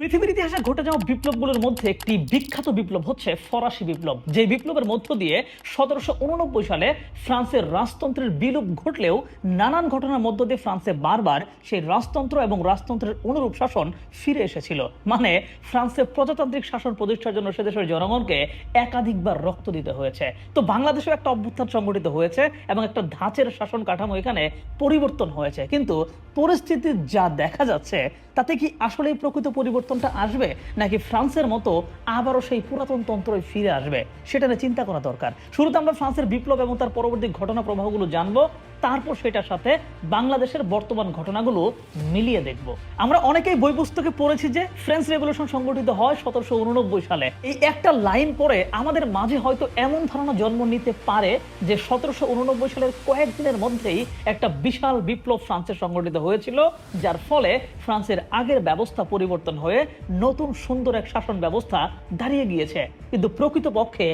পৃথিবীর ইতিহাসে ঘটে যাওয়া বিপ্লবগুলোর মধ্যে একটি বিখ্যাত বিপ্লব হচ্ছে ফরাসি বিপ্লব। যে বিপ্লবের মধ্য দিয়ে সতেরোশো উননব্বই সালে ফ্রান্সের রাজতন্ত্রের বিলোপ ঘটলেও নানান ঘটনার মধ্য দিয়ে ফ্রান্সে বারবার সেই রাজতন্ত্র এবং রাজতন্ত্রের অনুরূপ শাসন ফিরে এসেছিল। মানে ফ্রান্সে প্রজাতান্ত্রিক শাসন প্রতিষ্ঠার জন্য সে দেশের জনগণকে একাধিকবার রক্ত দিতে হয়েছে। তো বাংলাদেশেও একটা অভ্যুত্থান সংগঠিত হয়েছে এবং একটা ধাঁচের শাসন কাঠামো এখানে পরিবর্তন হয়েছে। কিন্তু পরিস্থিতি যা দেখা যাচ্ছে, তাতে কি আসলে প্রকৃত পরিবর্তনটা আসবে নাকি ফ্রান্সের মতো আবারও সেই পুরাতন তন্ত্রই ফিরে আসবে? সেটা নিয়ে চিন্তা করা দরকার। শুরুতে আমরা ফ্রান্সের বিপ্লব এবং তার পরবর্তী ঘটনা প্রবাহগুলো জানব, তারপর সেটার সাথে বাংলাদেশের বর্তমান ঘটনাগুলো মিলিয়ে দেখব। আমরা অনেকেই বই পুস্তকে পড়েছি যে ফ্রেঞ্চ রেভলিউশন সংগঠিত হয় সতেরোশো উননব্বই সালে। এই একটা লাইন পরে আমাদের মাঝে হয়তো এমন ধারণা জন্ম নিতে পারে যে সতেরোশো উননব্বই সালের কয়েকদিনের মধ্যেই একটা বিশাল বিপ্লব ফ্রান্সে সংগঠিত হয়েছিল, যার ফলে ফ্রান্সের আগের ব্যবস্থা পরিবর্তন হয়ে নতুন সুন্দর এক শাসন ব্যবস্থা দাঁড়িয়ে গিয়েছে। কিন্তু প্রকৃতপক্ষে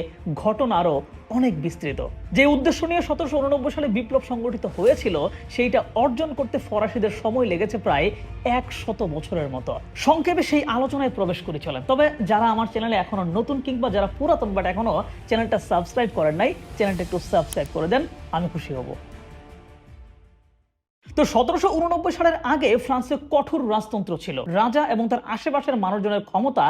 ঘটনা আরও অনেক বিস্তৃত। যে উদ্দেশ্য নিয়ে সতেরোশো উননব্বই সালে বিপ্লব সংগঠিত হয়েছিল, সেইটা অর্জন করতে ফরাসিদের সময় লেগেছে প্রায় এক শত বছরের মতো। সংক্ষেপে সেই আলোচনায় প্রবেশ করে চলেন তবে যারা আমার চ্যানেলে এখনও নতুন কিংবা যারা পুরাতন বাট এখনও চ্যানেলটা সাবস্ক্রাইব করেন নাই, চ্যানেলটা একটু সাবস্ক্রাইব করে দেন, আমি খুশি হব। তো সতেরোশো উননব্বই সালের আগে ফ্রান্সে কঠোর রাজতন্ত্র ছিল। রাজা এবং তার আশেপাশের মানুষজনের ক্ষমতা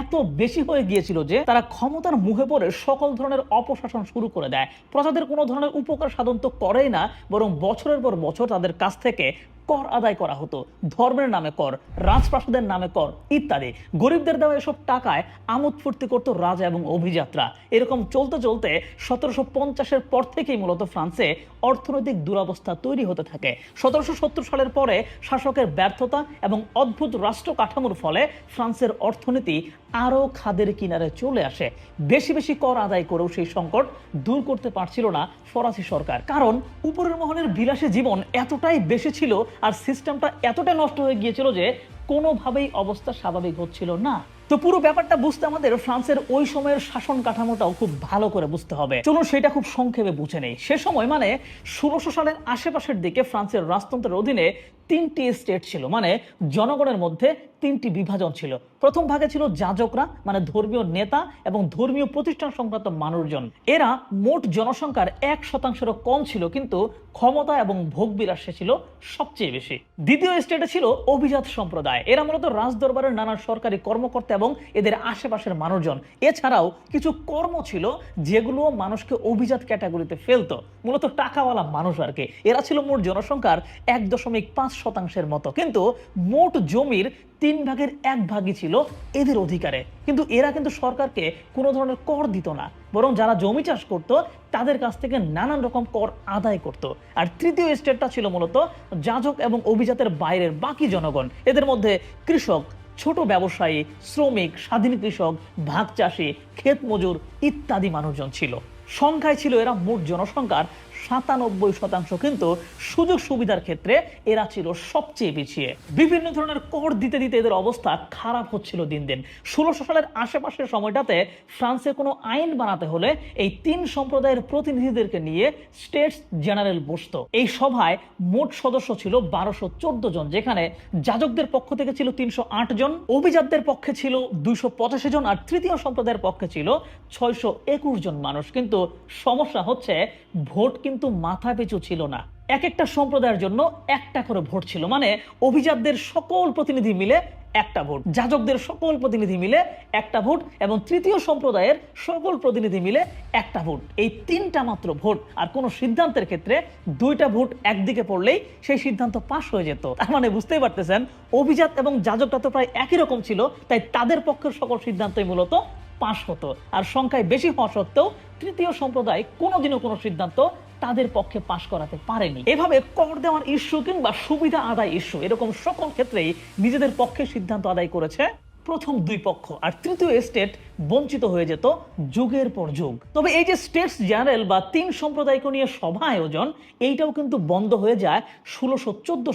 এত বেশি হয়ে গিয়েছিল যে তারা ক্ষমতার মুহে পড়ে সকল ধরনের অপশাসন শুরু করে দেয়। প্রজাদের কোনো ধরনের উপকার সাধন তো করেই না, বরং বছরের পর বছর তাদের কাছ থেকে কর আদায় করা হতো। ধর্মের নামে কর, রাজপ্রাসাদের নামে কর ইত্যাদি। গরিবদের দেওয়া এসব টাকায় আমোদ ফুর্তি করতো রাজা এবং অভিযাত্রা এরকম চলতে চলতে সতেরোশো পঞ্চাশের পর থেকেই মূলত ফ্রান্সে অর্থনৈতিক দুরবস্থা তৈরি হতে থাকে। সতেরোশো সত্তর সালের পরে শাসকের ব্যর্থতা এবং অদ্ভুত রাষ্ট্র কাঠামোর ফলে ফ্রান্সের অর্থনীতি আরও খাদের কিনারে চলে আসে। বেশি বেশি কর আদায় করেও সেই সংকট দূর করতে পারছিল না ফরাসি সরকার। কারণ উপরের মহলের বিলাসী জীবন এতটাই বেশি ছিল আর সিস্টেমটা এতটা নষ্ট হয়ে গিয়েছিল যে কোনোভাবেই অবস্থা স্বাভাবিক হচ্ছিল না। তো পুরো ব্যাপারটা বুঝতে আমাদের ফ্রান্সের ওই সময়ের শাসন কাঠামোটাও খুব ভালো করে বুঝতে হবে। চলুন সেটা খুব সংক্ষেপে বুঝে নেই। সে সময় মানে ষোলোশো সালের আশেপাশের দিকে ফ্রান্সের রাজতন্ত্রের অধীনে তিনটি স্টেট ছিল মানে জনগণের মধ্যে তিনটি বিভাজন ছিল। প্রথম ভাগে ছিল যাজকরা মানে ধর্মীয় নেতা এবং ধর্মীয় প্রতিষ্ঠান সংক্রান্ত মানুষজন। এরা মোট জনসংখ্যার এক শতাংশেরও কম ছিল, কিন্তু ক্ষমতা এবং ভোগ বিলাসে ছিল সবচেয়ে বেশি। দ্বিতীয় স্টেটে ছিল অভিজাত সম্প্রদায়। এরা মূলত রাজদরবারের নানা সরকারি কর্মকর্তা এবং এদের আশেপাশের মানুষজন। এছাড়াও কিছু কর্ম ছিল যেগুলো মানুষকে অভিজাত ক্যাটাগরিতে ফেলতো। মূলত টাকাওয়ালা মানুষ আর কি। এরা ছিল মোট জনসংখ্যার এক দশমিক পাঁচ শতাংশের মতো। কিন্তু মোট জমির তিন ভাগের এক ভাগই ছিল এদের অধিকারে। কিন্তু এরা কিন্তু সরকারকে কোনো ধরনের কর দিত না। বরং যারা জমি চাষ করত, তাদের কাছ থেকে নানান রকম কর আদায় করত। আর তৃতীয় স্টেটটা ছিল মূলত যাজক এবং অভিজাতের বাইরের বাকি জনগণ। এদের মধ্যে কৃষক, ছোট ব্যবসায়ী, শ্রমিক, স্বাধীন কৃষক, ভাগ চাষি, ক্ষেত মজুর ইত্যাদি মানুষজন ছিল। সংখ্যায় ছিল এরা মোট জনসংখ্যার সাতানব্বই শতাংশ কিন্তু সুযোগ সুবিধার ক্ষেত্রে এরা ছিল সবচেয়ে পিছিয়ে। বিভিন্ন ধরনের কর দিতে দিতে এদের অবস্থা খারাপ হচ্ছিল দিন দিন। ষোলোশো সালের আশেপাশের সময়টাতে ফ্রান্সে কোনো আইন বানাতে হলে এই তিন সম্প্রদায়ের প্রতিনিধিদেরকে নিয়ে স্টেটস জেনারেল বসতো। এই সভায় মোট সদস্য ছিল বারোশো চোদ্দ জন, যেখানে যাজকদের পক্ষ থেকে ছিল তিনশো আট জন, অভিজাতদের পক্ষে ছিল দুইশো পঁচাশি জন আর তৃতীয় সম্প্রদায়ের পক্ষে ছিল ছয়শো একুশ জন মানুষ। কিন্তু সমস্যা হচ্ছে, ভোট কিন্তু মাথা পিছু ছিল না। এক একটা সম্প্রদায়ের জন্য একটা করে ভোট ছিল। মানে অভিজাতদের সকল প্রতিনিধি মিলে একটা ভোট। যাজকদের সকল প্রতিনিধি মিলে একটা ভোট এবং তৃতীয় সম্প্রদায়ের সকল প্রতিনিধি মিলে একটা ভোট। এই তিনটা মাত্র ভোট আর কোনো সিদ্ধান্তের ক্ষেত্রে দুইটা ভোট একদিকে পড়লেই সেই সিদ্ধান্ত পাশ হয়ে যেত। তার মানে বুঝতেই পারতেছেন, অভিজাত এবং যাজকটা তো প্রায় একই রকম ছিল, তাই তাদের পক্ষের সকল সিদ্ধান্তই মূলত পাশ হতো। আর সংখ্যায় বেশি হওয়া সত্ত্বেও তৃতীয় সম্প্রদায় কোনোদিনও কোনো সিদ্ধান্ত তাদের পক্ষে পাশ করাতে পারেনি। এভাবে কর দেওয়ার ইস্যু কিংবা সুবিধা আদায় ইস্যু এরকম সকল ক্ষেত্রেই নিজেদের পক্ষে সিদ্ধান্ত আদায় করেছে প্রথম দুই পক্ষ। আর তৃতীয় স্টেট বঞ্চিত হয়ে যেত যুগের পর যুগ। তবে এই যে স্টেটস জেনারেল বা তিন সম্প্রদায়কে নিয়ে সভা আয়োজন, এইটাও কিন্তু বন্ধ হয়ে যায় ষোলোশো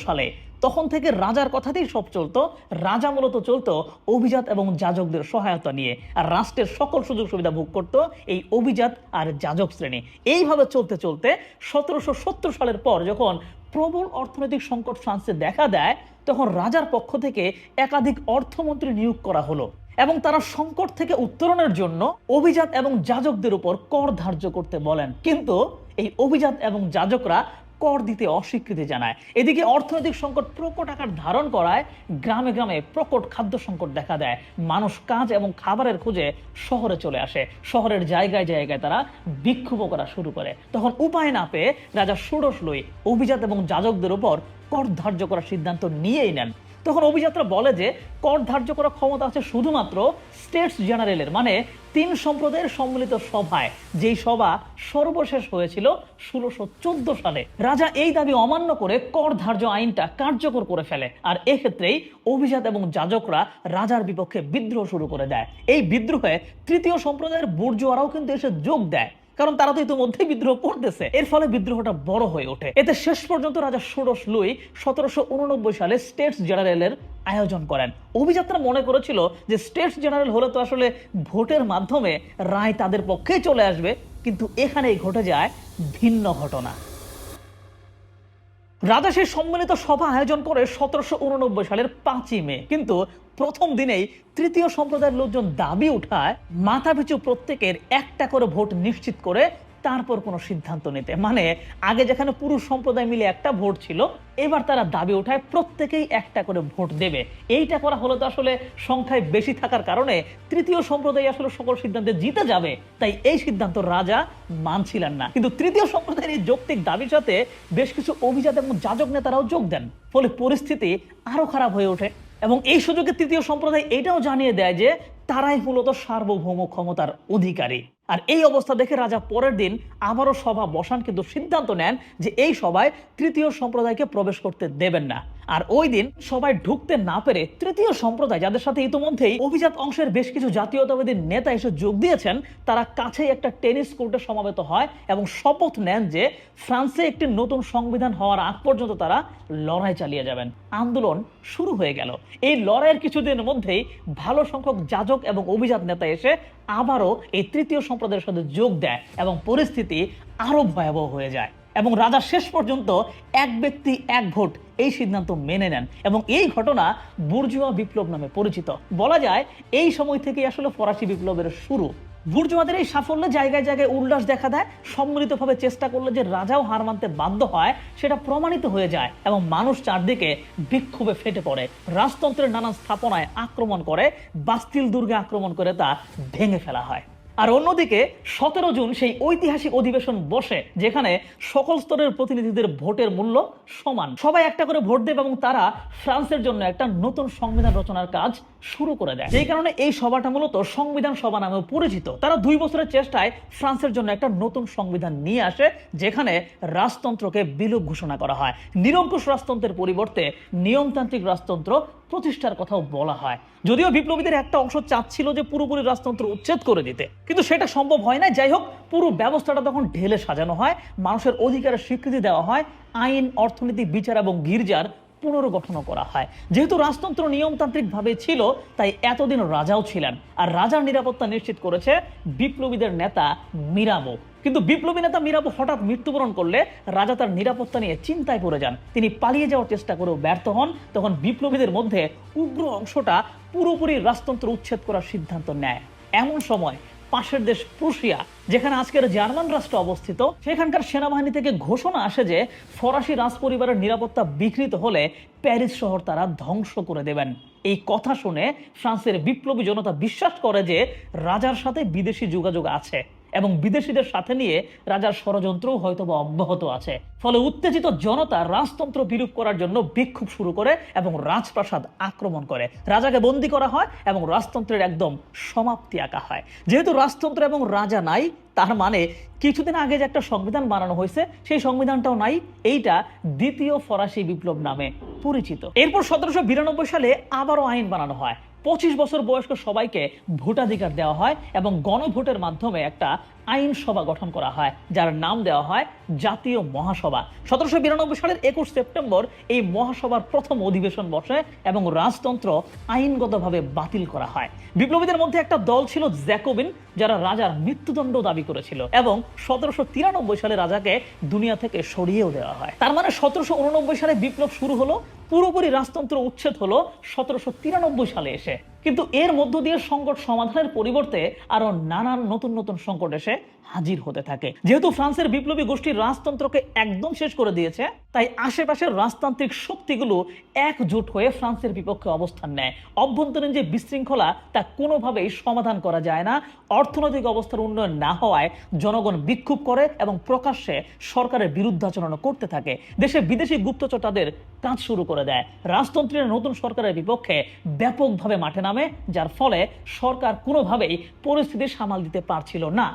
সালে। তখন থেকে রাজার কথাতেই সব চলতো। রাজা মূলত চলতো অভিজাত এবং যাজকদের সহায়তা নিয়ে। আর রাষ্ট্রের সকল সুযোগ সুবিধা ভোগ করত এই অভিজাত আর যাজক শ্রেণি। এইভাবে চলতে চলতে সতেরোশো সত্তর সালের পর যখন প্রবল অর্থনৈতিক সংকট ফ্রান্সে দেখা দেয়, তখন রাজার পক্ষ থেকে একাধিক অর্থমন্ত্রী নিয়োগ করা হলো। এবং তারা সংকট থেকে উত্তরণের জন্য অভিজাত এবং যাজকদের উপর কর ধার্য করতে বলেন। কিন্তু এই অভিজাত এবং যাজকরা কর দিতে অস্বীকৃতি জানায়। এদিকে অর্থনৈতিক সংকট প্রকট আকার ধারণ করায় গ্রামে গ্রামে প্রকট খাদ্য সংকট দেখা দেয়। মানুষ কাজ এবং খাবারের খোঁজে শহরে চলে আসে। শহরের জায়গায় জায়গায় তারা বিক্ষোভ করা শুরু করে। তখন উপায় না পেয়ে রাজা ষোড়শ লই অভিজাত এবং যাজকদের উপর কর ধার্য করার সিদ্ধান্ত নিয়েই নেন। তখন অভিযাত্রা বলে যে, কর ধার্য করার ক্ষমতা আছে শুধুমাত্র স্টেটস জেনারেলের মানে তিন সম্প্রদায়ের সম্মিলিত সভায়, যেই সভা সর্বশেষ হয়েছিল ষোলোশো চোদ্দ সালে। রাজা এই দাবি অমান্য করে কর ধার্য আইনটা কার্যকর করে ফেলে, আর এক্ষেত্রেই অভিজাত এবং যাজকরা রাজার বিপক্ষে বিদ্রোহ শুরু করে দেয়। এই বিদ্রোহে তৃতীয় সম্প্রদায়ের বুর্জোয়ারাও কিন্তু এসে যোগ দেয়। কারণ তারা তো ইতিমধ্যেই বিদ্রোহ করতেছে। এর ফলে বিদ্রোহটা বড় হয়ে ওঠে। এতে শেষ পর্যন্ত রাজা ষোড়শ লুই সতেরোশো উননব্বই সালে স্টেটস জেনারেলের আয়োজন করেন। অভিযাত্রা মনে করেছিল যে স্টেটস জেনারেল হলে তো আসলে ভোটের মাধ্যমে রায় তাদের পক্ষেই চলে আসবে, কিন্তু এখানেই ঘটে যায় ভিন্ন ঘটনা। রাজা সেই সম্মিলিত সভা আয়োজন করে সতেরোশো উননব্বই সালের পাঁচই মে। কিন্তু প্রথম দিনেই তৃতীয় সম্প্রদায়ের লোকজন দাবি উঠায়, মাথাপিছু প্রত্যেকের একটা করে ভোট নিশ্চিত করে তারপর কোনো সিদ্ধান্ত নিতে। মানে আগে যেখানে পুরুষ সম্প্রদায় মিলে একটা ভোট ছিল, এবার তারা দাবি উঠায় প্রত্যেকেই একটা করে ভোট দেবে। এইটা করা হলো তো আসলে সংখ্যায় বেশি থাকার কারণে তৃতীয় সম্প্রদায় আসলে সকল সিদ্ধান্তে জিতে যাবে। তাই এই সিদ্ধান্ত রাজা মানছিলেন না। কিন্তু তৃতীয় সম্প্রদায়ের এই যৌক্তিক দাবির সাথে বেশ কিছু অভিজাত এবং যাজক নেতারাও যোগ দেন। ফলে পরিস্থিতি আরও খারাপ হয়ে ওঠে। এবং এই সুযোগে তৃতীয় সম্প্রদায় এটাও জানিয়ে দেয় যে তারাই মূলত সার্বভৌম ক্ষমতার অধিকারী। আর এই অবস্থা দেখে রাজা পরের দিন আবারও সভা বসান, কিন্তু সিদ্ধান্ত নেন যে এই সভায় তৃতীয় সম্প্রদায়কে প্রবেশ করতে দেবেন না। আর ওই দিন সবাই ঢুকতে না পেরে তৃতীয় সম্প্রদায়, যাদের সাথে ইতিমধ্যেই অভিজাত অংশের বেশ কিছু জাতীয়তাবাদী নেতা এসে যোগ দিয়েছেন, তারা কাছেই একটা টেনিস কোর্টে সমাবেত হয় এবং শপথ নেন যে ফ্রান্সে একটি নতুন সংবিধান হওয়ার আগ পর্যন্ত তারা লড়াই চালিয়ে যাবেন। আন্দোলন শুরু হয়ে গেল। এই লড়াইয়ের কিছুদিনের মধ্যেই ভালো সংখ্যক যাজক এবং অভিজাত নেতা এসে আবারও এই তৃতীয় সম্প্রদায়ের সাথে যোগ দেয় এবং পরিস্থিতি আরও ভয়াবহ হয়ে যায়। এবং রাজা শেষ পর্যন্ত এক ব্যক্তি, এক ভোট এই সিদ্ধান্ত মেনে নেন এবং এই ঘটনা বুর্জুয়া বিপ্লব নামে পরিচিত। বলা যায়, এই সময় থেকেই আসলে ফরাসি বিপ্লবের শুরু। বুর্জুয়াদের এই সাফল্যে জায়গায় জায়গায় উল্লাস দেখা দেয়, সম্মিলিতভাবে চেষ্টা করলে যে রাজাও হার মানতে বাধ্য হয়, সেটা প্রমাণিত হয়ে যায় এবং মানুষ চারদিকে বিক্ষোভে ফেটে পড়ে। রাজতন্ত্রের নানান স্থাপনায় আক্রমণ করে বাস্তিল দুর্গে আক্রমণ করে তা ভেঙে ফেলা হয়। আর অন্যদিকে, সতেরো জুন সেই ঐতিহাসিক অধিবেশন বসে, যেখানে সকল স্তরের প্রতিনিধিদের ভোটের মূল্য সমান। সবাই একটা করে ভোট দেবে এবং তারা ফ্রান্সের জন্য একটা নতুন সংবিধান রচনার কাজ শুরু করে দেয়। যেই কারণে এই সভাটা মূলত সংবিধান সভা নামেও পরিচিত। তারা দুই বছরের চেষ্টায় ফ্রান্সের জন্য একটা নতুন সংবিধান নিয়ে আসে, যেখানে রাজতন্ত্রকে বিলোপ ঘোষণা করা হয়। নিরঙ্কুশ রাজতন্ত্রের পরিবর্তে নিয়মতান্ত্রিক রাজতন্ত্র প্রতিষ্ঠার কথাও বলা হয়। যদিও বিপ্লবীদের একটা অংশ চাচ্ছিল যে পুরোপুরি রাজতন্ত্র উচ্ছেদ করে দিতে। কিন্তু সেটা সম্ভব হয় না যাই হোক, পুরো ব্যবস্থাটা তখন ঢেলে সাজানো হয়। মানুষের অধিকারের স্বীকৃতি দেওয়া হয়। আইন, অর্থনীতি, বিচার এবং গির্জার পুনর্গঠনও করা হয়। যেহেতু রাজতন্ত্র নিয়মতান্ত্রিকভাবে ছিল, তাই এতদিন রাজাও ছিলেন। আর রাজার নিরাপত্তা নিশ্চিত করেছে বিপ্লবীদের নেতা মিরাবো কিন্তু বিপ্লবী নেতা মিরাবো হঠাৎ মৃত্যুবরণ করলে রাজা তার নিরাপত্তা নিয়ে চিন্তায় পড়ে যান। তিনি পালিয়ে যাওয়ার চেষ্টা করেও ব্যর্থ হন। তখন বিপ্লবীদের মধ্যে উগ্র অংশটা পুরোপুরি রাজতন্ত্র উচ্ছেদ করার সিদ্ধান্ত নেয়। এমন সময় পাশের দেশ প্রুশিয়া, যেখানে আজকের জার্মান রাষ্ট্র অবস্থিত, সেখানকার সেনাবাহিনী থেকে ঘোষণা আসে যে ফরাসি রাজপরিবারের নিরাপত্তা বিকৃত হলে প্যারিস শহর তারা ধ্বংস করে দেবেন। এই কথা শুনে ফ্রান্সের বিপ্লবী জনতা বিশ্বাস করে যে রাজার সাথে বিদেশি যোগাযোগ আছে। এবং বিদেশিদের সাথে নিয়ে রাজার ষড়যন্ত্রও হয়তোবা অব্যাহত আছে। ফলে উত্তেজিত জনতা রাজতন্ত্র বিরূপ করার জন্য বিক্ষোভ শুরু করে এবং রাজপ্রাসাদ আক্রমণ করে। রাজাকে বন্দি করা হয় এবং রাজতন্ত্রের একদম সমাপ্তি আঁকা হয়। যেহেতু রাজতন্ত্র এবং রাজা নাই, তার মানে কিছুদিন আগে যে একটা সংবিধান বানানো হয়েছে, সেই সংবিধানটাও নাই। এইটা দ্বিতীয় ফরাসি বিপ্লব নামে পরিচিত। এরপর সতেরোশো বিরানব্বই সালে আবারও আইন বানানো হয়। পঁচিশ বছর বয়স্ক সবাইকে ভোটাধিকার দেওয়া হয় এবং গণভোটের মাধ্যমে একটা আইনসভা গঠন করা হয়, যার নাম দেওয়া হয় জাতীয় মহাসভা। সতেরোশো বিরানব্বই সালের একুশ সেপ্টেম্বর এই মহাসভার প্রথম অধিবেশন বসে এবং রাজতন্ত্র আইনগতভাবে বাতিল করা হয়। বিপ্লবীদের মধ্যে একটা দল ছিল জ্যাকোবিন, যারা রাজার মৃত্যুদণ্ড দাবি করেছিল এবং সতেরোশো তিরানব্বই সালে রাজাকে দুনিয়া থেকে সরিয়েও দেওয়া হয়। তার মানে সতেরোশো উননব্বই সালে বিপ্লব শুরু হলো, পুরোপুরি রাজতন্ত্র উচ্ছেদ হলো সতেরোশো তিরানব্বই সালে এসে। কিন্তু এর মধ্য দিয়ে সংকট সমাধানের পরিবর্তে আরও নানান নতুন নতুন সংকট এসে হাজির হতে থাকে। যেহেতু ফ্রান্সের বিপ্লবী গোষ্ঠীর রাজতন্ত্রকে একদম শেষ করে দিয়েছে, তাই আশেপাশের রাজতান্ত্রিক শক্তিগুলো একজোট হয়ে ফ্রান্সের বিপক্ষে অবস্থান নেয়। অভ্যন্তরীণ যে বিশৃঙ্খলা, তা কোনোভাবেই সমাধান করা যায় না। অর্থনৈতিক অবস্থার উন্নয়ন না হওয়ায় জনগণ বিক্ষোভ করে এবং প্রকাশ্যে সরকারের বিরুদ্ধাচরণ করতে থাকে। দেশে বিদেশি গুপ্তচর তাদের কাজ শুরু করে দেয়। রাজতন্ত্রের নতুন সরকারের বিপক্ষে ব্যাপকভাবে মাঠে নামে, যার ফলে সরকার কোনোভাবেই পরিস্থিতি সামাল দিতে পারছিল না।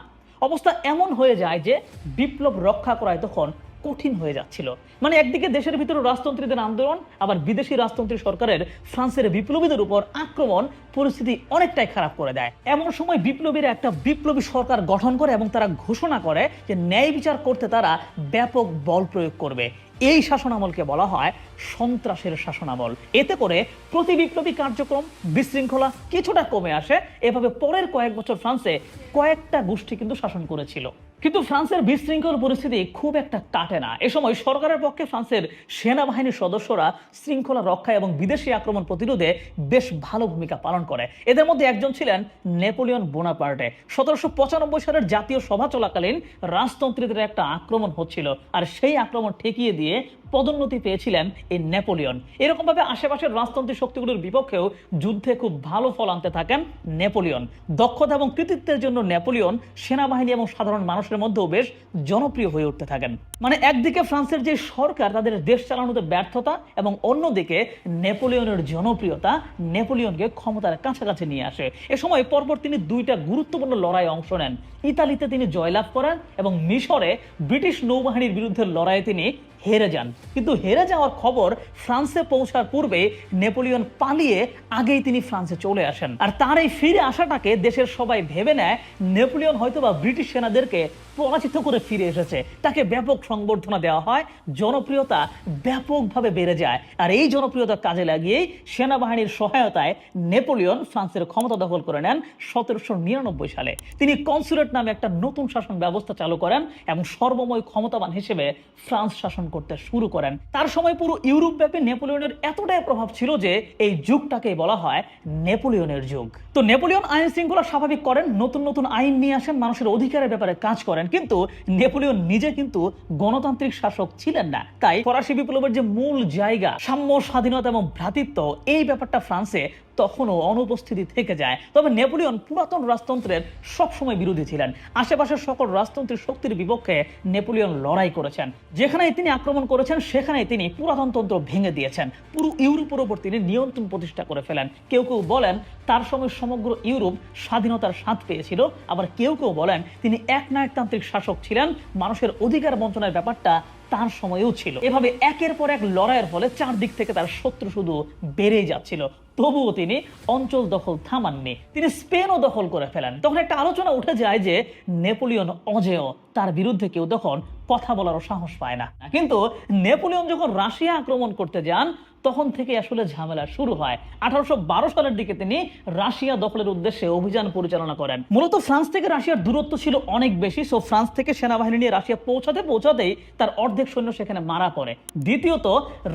অবস্থা এমন হয়ে যায় যে বিপ্লব রক্ষা করায় তখন কঠিন হয়ে যাচ্ছিল। মানে একদিকে দেশের ভিতরে রাজতন্ত্রীদের আন্দোলন, আবার বিদেশি রাজতন্ত্রী সরকারের ফ্রান্সের বিপ্লবীদের উপর আক্রমণ, পরিস্থিতি অনেকটাই খারাপ করে দেয়। এমন সময় বিপ্লবীরা একটা বিপ্লবী সরকার গঠন করে এবং তারা ঘোষণা করে যে ন্যায় বিচার করতে তারা ব্যাপক বল প্রয়োগ করবে। এই শাসনামলকে বলা হয় সন্ত্রাসের শাসনামল। এতে করে প্রতি বিপ্লবী কার্যক্রম বিশৃঙ্খলা কিছুটা কমে আসে। এভাবে পরের কয়েক বছর ফ্রান্সে কয়েকটা গোষ্ঠী কিন্তু শাসন করেছিল। কিন্তু ফ্রান্সের বিশৃঙ্খল পরিস্থিতি খুব একটা কাটে না। এ সময় সরকারের পক্ষে ফ্রান্সের সেনাবাহিনীর সদস্যরা শৃঙ্খলা রক্ষা এবং বিদেশি আক্রমণ প্রতিরোধে বেশ ভালো ভূমিকা পালন করে। এদের মধ্যে একজন ছিলেন নেপোলিয়ন বোনাপার্টে। সতেরোশো পঁচানব্বই সালের জাতীয় সভা চলাকালীন রাজতন্ত্রীদের একটা আক্রমণ হচ্ছিল আর সেই আক্রমণ ঠেকিয়ে দিয়ে পদোন্নতি পেয়েছিলেন এই নেপোলিয়ন। এরকম ভাবে আশেপাশের রাজতন্ত্রী শক্তিগুলোর বিপক্ষেও যুদ্ধে খুব ভালো ফল আনতে থাকেন নেপোলিয়ন। দক্ষতা এবং কৃতিত্বের জন্য নেপোলিয়ন সেনাবাহিনী এবং সাধারণ মানুষের মধ্যেও বেশ জনপ্রিয় হয়ে উঠতে থাকেন। মানে একদিকে ফ্রান্সের যে সরকার, তাদের দেশ চালানোতে ব্যর্থতা এবং অন্যদিকে নেপোলিয়নের জনপ্রিয়তা নেপোলিয়নকে ক্ষমতার কাছাকাছি নিয়ে আসে। এ সময় পরপর তিনি দুইটা গুরুত্বপূর্ণ লড়াই অংশ নেন। ইতালিতে তিনি জয়লাভ করেন এবং মিশরে ব্রিটিশ নৌবাহিনীর বিরুদ্ধে লড়াইয়ে তিনি হেরে যান। কিন্তু হেরে যাওয়ার খবর ফ্রান্সে পৌঁছার পূর্বে নেপোলিয়ন পালিয়ে আগেই তিনি ফ্রান্সে চলে আসেন। আর তার এই ফিরে আসাটাকে দেশের সবাই ভেবে নেয়, নেপোলিয়ন হয়তোবা ব্রিটিশ সেনাদেরকে পরাজিত করে ফিরে এসেছে। তাকে ব্যাপক সংবর্ধনা দেওয়া হয়। জনপ্রিয়তা ব্যাপকভাবে বেড়ে যায়। আর এই জনপ্রিয়তা কাজে লাগিয়েই সেনাবাহিনীর সহায়তায় নেপোলিয়ন ফ্রান্সের ক্ষমতা দখল করে নেন সতেরোশো নিরানব্বই সালে। তিনি কনসুলেট নামে একটা নতুন শাসন ব্যবস্থা চালু করেন এবং সর্বময় ক্ষমতাবান হিসেবে ফ্রান্স শাসন করতে শুরু করেন। তার সময় পুরো ইউরোপ ব্যাপী নেপোলিয়নের এতটাই প্রভাব ছিল যে এই যুগটাকে বলা হয় নেপোলিয়নের যুগ। তো নেপোলিয়ন আইন শৃঙ্খলা স্বাভাবিক করেন, নতুন নতুন আইন নিয়ে আসেন, মানুষের অধিকারের ব্যাপারে কাজ করেন। কিন্তু নেপোলিয়ন নিজে কিন্তু গণতান্ত্রিক শাসক ছিলেন না। তাই ফরাসি বিপ্লবের যে মূল জায়গা, সাম্য, স্বাধীনতা এবং ভ্রাতৃত্ব, এই ব্যাপারটা ফ্রান্সে তখনও অনুপস্থিতি থেকে যায়। তবে নেপোলিয়ন পুরাতন রাজতন্ত্রের সবসময় বিরোধী ছিলেন। আশেপাশের সকল রাজতন্ত্রের শক্তির বিপক্ষে নেপোলিয়ন লড়াই করেছেন। যেখানে তিনি আক্রমণ করেছেন সেখানে তিনি পুরাতন তন্ত্র ভেঙে দিয়েছেন। পুরো ইউরোপের উপর তিনি নিয়ন্ত্রণ প্রতিষ্ঠা করে ফেলেন। কেউ কেউ বলেন তার সময় সমগ্র ইউরোপ স্বাধীনতার স্বাদ পেয়েছিল। আবার কেউ কেউ বলেন তিনি একনায়কতান্ত্রিক শাসক ছিলেন। মানুষের অধিকার বঞ্চনার ব্যাপারটা তার সময়েও ছিল। এভাবে একের পর এক লড়াইয়ের ফলে চারদিক থেকে তার শত্রু শুধু বেড়েই যাচ্ছিল। তবুও তিনি অঞ্চল দখল থামাননি। তিনি স্পেনও দখল করে ফেলেন। তখন একটা আলোচনা উঠে যায় যে নেপোলিয়ন অজেয় তার বিরুদ্ধে কেউ তখন কথা বলারও সাহস পায় না। কিন্তু নেপোলিয়ন যখন রাশিয়া আক্রমণ করতে যান তখন থেকে আসলে ঝামেলা শুরু হয়। আঠারোশো সালের দিকে তিনি রাশিয়া দখলের উদ্দেশ্যে অভিযান পরিচালনা করেন। মূলত ফ্রান্স থেকে রাশিয়ার দূরত্ব ছিল অনেক বেশি সো ফ্রান্স থেকে সেনাবাহিনী নিয়ে রাশিয়া পৌঁছাতে পৌঁছাতেই তার অর্ধেক সৈন্য সেখানে মারা পড়ে। দ্বিতীয়ত,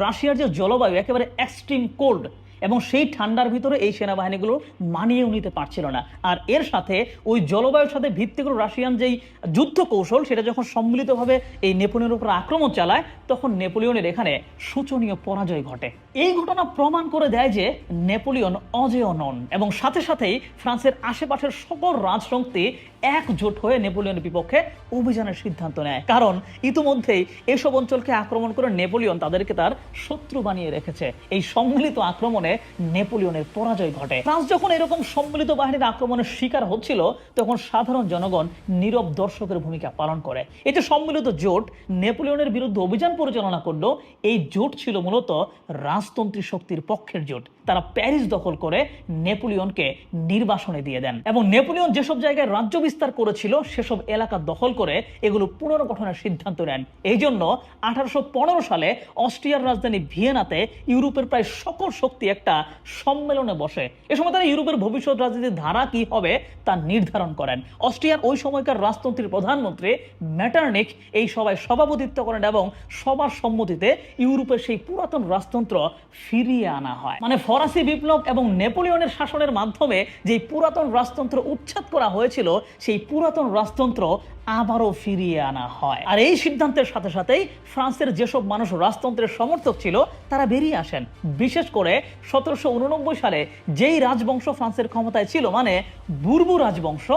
রাশিয়ার যে জলবায়ু, একেবারে এক্সট্রিম কোল্ড এবং সেই ঠান্ডার ভিতরে এই সেনাবাহিনীগুলো মানিয়েও নিতে পারছিল না। আর এর সাথে ওই জলবায়ুর সাথে ভিত্তি করে রাশিয়ান যেই যুদ্ধ কৌশল সেটা যখন সম্মিলিতভাবে এই নেপোলিয়নের উপর আক্রমণ চালায়, তখন নেপোলিয়নের এখানে শোচনীয় পরাজয় ঘটে। এই ঘটনা প্রমাণ করে দেয় যে নেপোলিয়ন অজেয় নন এবং সাথে সাথেই ফ্রান্সের আশেপাশের সকল রাজশক্তি একজোট হয়ে নেপোলিয়নের বিপক্ষে অভিযানের সিদ্ধান্ত নেয়। কারণ ইতিমধ্যেই এসব অঞ্চলকে আক্রমণ করে নেপোলিয়ন তাদেরকে তার শত্রু বানিয়ে রেখেছে। এই সম্মিলিত আক্রমণে নেপোলিয়নের পরাজয় ঘটে। ফ্রান্স যখন এরকম সম্মিলিত বাহিনীর আক্রমণের শিকার হচ্ছিল, তখন সাধারণ জনগণ নীরব দর্শকের ভূমিকা পালন করে। যে সম্মিলিত জোট নেপোলিয়নের বিরুদ্ধে অভিযান পরিচালনা করল। এই জোট ছিল মূলত রাজতন্ত্রী শক্তির পক্ষের জোট। তারা প্যারিস দখল করে নেপোলিয়নকে নির্বাসনে দিয়ে দেন। এবং নেপোলিয়ন যেসব জায়গায় রাজ্য বিস্তার করেছিল, সেসব এলাকা দখল করে এগুলো পুনর্গঠনের সিদ্ধান্ত নেন। এই জন্য আঠারোশো পনেরো সালে অস্ট্রিয়ার রাজধানী ভিয়েনাতে ইউরোপের প্রায় সকল শক্তি একটা সম্মেলনে বসে। এ সময় তারা ইউরোপের ভবিষ্যৎ রাজনীতির ধারা কি হবে তা নির্ধারণ করেন। অস্ট্রিয়ার ওই সময়কার রাজতন্ত্রীর প্রধানমন্ত্রী ম্যাটার্নিক এই সভায় সভাপতিত্ব করেন এবং সবার সম্মতিতে ইউরোপের সেই পুরাতন রাজতন্ত্র ফিরিয়ে আনা হয়। মানে ফরাসি বিপ্লব এবং নেপোলিয়নের শাসনের মাধ্যমে যে পুরাতন রাজতন্ত্র উচ্ছেদ করা হয়েছিল, সেই পুরাতন রাজতন্ত্র আবারও ফিরিয়ে আনা হয়। আর এই সিদ্ধান্তের সাথে সাথেই ফ্রান্সের যেসব মানুষ রাজতন্ত্রের সমর্থক ছিল, তারা বেরিয়ে আসেন। বিশেষ করে সতেরোশো উননব্বই সালে যেই রাজবংশ ফ্রান্সের ক্ষমতায় ছিল মানে বুর্বু রাজবংশ,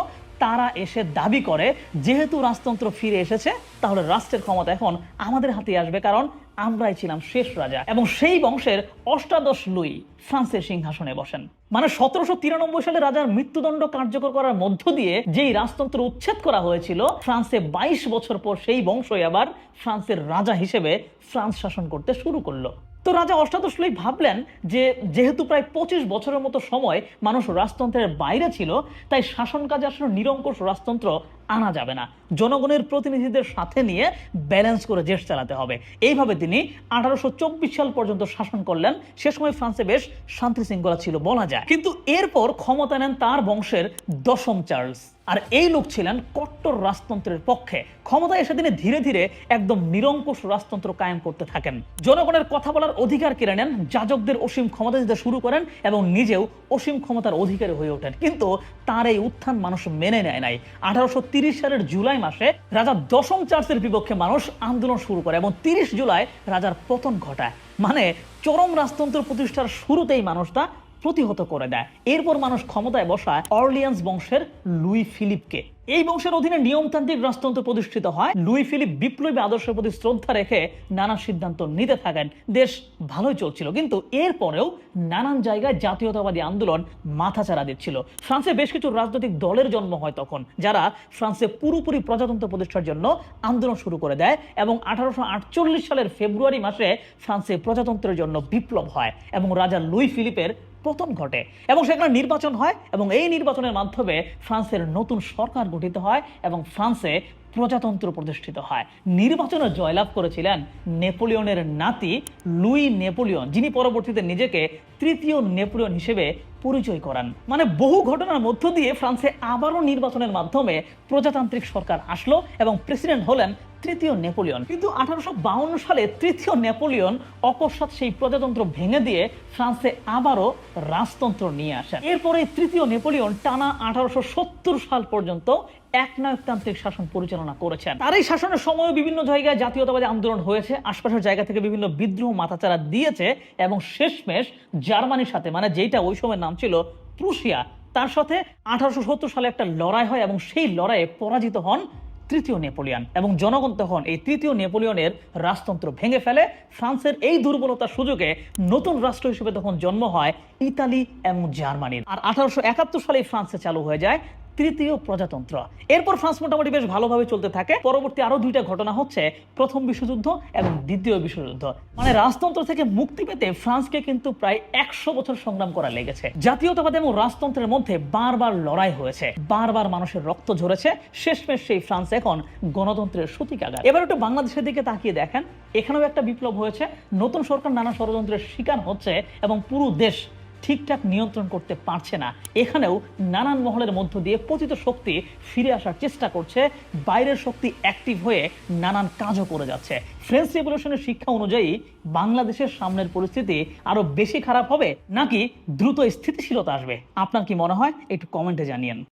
তারা এসে দাবি করে, যেহেতু রাজতন্ত্র ফিরে এসেছে, তাহলে রাষ্ট্রের ক্ষমতা এখন আমাদের হাতে আসবে, কারণ আমরাই ছিলাম শেষ রাজা। এবং সেই বংশের অষ্টাদশ লুই ফ্রান্সের সিংহাসনে বসেন। মানে সতেরোশো তিরানব্বই সালে রাজার মৃত্যুদণ্ড কার্যকর করার মধ্য দিয়ে যেই রাজতন্ত্র উচ্ছেদ করা হয়েছিল, ফ্রান্সে বাইশ বছর পর সেই বংশই আবার ফ্রান্সের রাজা হিসেবে ফ্রান্স শাসন করতে শুরু করল। তো রাজা অষ্টাদশ লুই ভাবলেন যে যেহেতু প্রায় পঁচিশ বছরের মতো সময় মানুষ রাজতন্ত্রের বাইরে ছিল, তাই শাসন কাজে আসলে নিরঙ্কুশ রাজতন্ত্র আনা যাবে না। জনগণের প্রতিনিধিদের সাথে নিয়ে ব্যালেন্স করে দেশ চালাতে হবে। এইভাবে তিনি আঠারোশো চব্বিশ সাল পর্যন্ত শাসন করলেন। সে সময় ফ্রান্সে বেশ শান্তি শৃঙ্খলা ছিল বলা যায়। কিন্তু এরপর ক্ষমতা নেন তার বংশের দশম চার্লস। আর এই লোক ছিলেন কট্টর রাজতন্ত্রের পক্ষে। ক্ষমতায় এসে তিনি ধীরে ধীরে একদম নিরঙ্কুশ রাজতন্ত্র কায়েম করতে থাকেন। জনগণের কথা বলার অধিকার কেড়ে নেন, যাজকদের অসীম ক্ষমতা দিতে শুরু করেন এবং নিজেও অসীম ক্ষমতার অধিকারী হয়ে ওঠেন। কিন্তু তার এই উত্থান মানুষ মেনে নেয় নাই। আঠারোশো সালের জুলাই মাসে রাজা দশম চার্চের বিপক্ষে মানুষ আন্দোলন শুরু করে এবং তিরিশ জুলাই রাজার পতন ঘটায়। মানে চরম রাজতন্ত্র প্রতিষ্ঠার শুরুতেই মানুষটা প্রতিহত করে দেয়। এরপর মানুষ ক্ষমতায় বসায় অর্লিয়ান্স বংশের লুই ফিলিপকে। এই বংশের অধীনে নিয়মতান্ত্রিক রাজতন্ত্র প্রতিষ্ঠিত হয়। লুই ফিলিপ বিপ্লবী আদর্শের প্রতি শ্রদ্ধা রেখে নানা সিদ্ধান্ত নিতে থাকেন। দেশ ভালোই চলছিল, কিন্তু এরপরেও নানান জায়গায় জাতীয়তাবাদী আন্দোলন মাথাচাড়া দিচ্ছিল। ফ্রান্সে বেশ কিছু রাজনৈতিক দলের জন্ম হয় তখন, যারা ফ্রান্সে পুরোপুরি প্রজাতন্ত্র প্রতিষ্ঠার জন্য আন্দোলন শুরু করে দেয় এবং আঠারোশো আটচল্লিশ সালের ফেব্রুয়ারি মাসে ফ্রান্সে প্রজাতন্ত্রের জন্য বিপ্লব হয় এবং রাজা লুই ফিলিপের পতন ঘটে। এবং সেখানে নির্বাচন হয় এবং এই নির্বাচনের মাধ্যমে ফ্রান্সের নতুন সরকার গঠিত হয় এবং ফ্রান্সে প্রজাতন্ত্র প্রতিষ্ঠিত হয়। নির্বাচনে জয়লাভ করেছিলেন নেপোলিয়নের নাতি লুই নেপোলিয়ন, যিনি পরবর্তীতে নিজেকে তৃতীয় নেপোলিয়ন হিসেবে পরিচয় করান। মানে বহু ঘটনার মধ্য দিয়ে ফ্রান্সে আবারও নির্বাচনের মাধ্যমে প্রজাতান্ত্রিক সরকার আসলো এবং প্রেসিডেন্ট হলেন তৃতীয় নেপোলিয়ন। কিন্তু আঠারোশো সালে তৃতীয় নেপোলিয়ন অকস্মাৎ সেই প্রজাতন্ত্র ভেঙে দিয়ে ফ্রান্সে আবারও রাজতন্ত্র নিয়ে আসেন এরপরে তৃতীয় নেপোলিয়ন টানা আঠারোশো সাল পর্যন্ত একনায়কতান্ত্রিক শাসন পরিচালনা করেছেন। তার এই শাসনের সময় বিভিন্ন জায়গায় জাতীয়তাবাদী আন্দোলন হয়েছে, আশপাশের জায়গা থেকে বিভিন্ন বিদ্রোহ মাথাচাড়া দিয়েছে এবং শেষমেশ জার্মানির সাথে মানে যেটা ওই সময় নাম ছিল প্রুশিয়া, তার সাথে আঠারোশো সত্তর সালে একটা লড়াই হয় এবং সেই লড়াইয়ে পরাজিত হন তৃতীয় নেপোলিয়ন এবং জনগণ তখন এই তৃতীয় নেপোলিয়নের রাজতন্ত্র ভেঙে ফেলে। ফ্রান্সের এই দুর্বলতার সুযোগে নতুন রাষ্ট্র হিসেবে তখন জন্ম হয় ইতালি এবং জার্মানির। আর আঠারোশো একাত্তর সালে ফ্রান্সে চালু হয়ে যায় তৃতীয় প্রজাতন্ত্র। এরপর ফ্রান্স মোটামুটি বেশ ভালোভাবে চলতে থাকে। পরবর্তী আরও দুইটা ঘটনা হচ্ছে প্রথম বিশ্বযুদ্ধ এবং দ্বিতীয় বিশ্বযুদ্ধ। মানে রাজতন্ত্র থেকে মুক্তি পেতে ফ্রান্সকে কিন্তু প্রায় একশো বছর সংগ্রাম করা লেগেছে। জাতীয়তাবাদ এবং রাজতন্ত্রের মধ্যে বারবার লড়াই হয়েছে। বারবার মানুষের রক্ত ঝরেছে। শেষমেশ সেই ফ্রান্স এখন গণতন্ত্রের সূতিকাগার এবার একটু বাংলাদেশের দিকে তাকিয়ে দেখেন। এখানেও একটা বিপ্লব হয়েছে। নতুন সরকার নানা ষড়যন্ত্রের শিকার হচ্ছে এবং পুরো দেশ ঠিকঠাক নিয়ন্ত্রণ করতে পারছে না। এখানেও নানান মহলের মধ্য দিয়ে পতিত শক্তি ফিরে আসার চেষ্টা করছে। বাইরের শক্তি অ্যাক্টিভ হয়ে নানান কাজও করে যাচ্ছে। ফ্রেঞ্চ রেভলিউশনের শিক্ষা অনুযায়ী বাংলাদেশের সামনের পরিস্থিতি আরও বেশি খারাপ হবে নাকি দ্রুত স্থিতিশীলতা আসবে? আপনার কি মনে হয়? একটু কমেন্টে জানিয়েন।